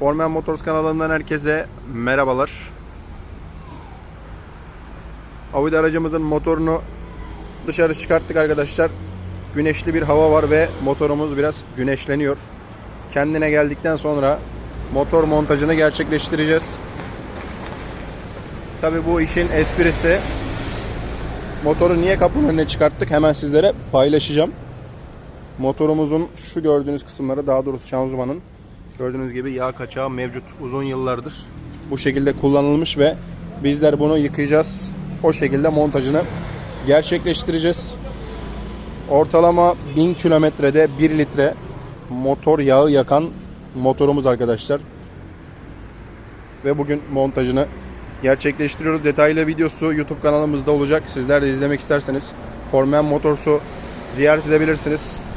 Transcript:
Formen Motors kanalından herkese merhabalar. Audi aracımızın motorunu dışarı çıkarttık arkadaşlar. Güneşli bir hava var ve motorumuz biraz güneşleniyor. Kendine geldikten sonra motor montajını gerçekleştireceğiz. Tabi bu işin esprisi motoru niye kapının önüne çıkarttık hemen sizlere paylaşacağım. Motorumuzun şu gördüğünüz kısımları daha doğrusu şanzımanın gördüğünüz gibi yağ kaçağı mevcut uzun yıllardır. Bu şekilde kullanılmış ve bizler bunu yıkayacağız. O şekilde montajını gerçekleştireceğiz. Ortalama 1000 kilometrede 1 litre motor yağı yakan motorumuz arkadaşlar. Ve bugün montajını gerçekleştiriyoruz. Detaylı videosu YouTube kanalımızda olacak. Sizler de izlemek isterseniz Formen Motors'u ziyaret edebilirsiniz.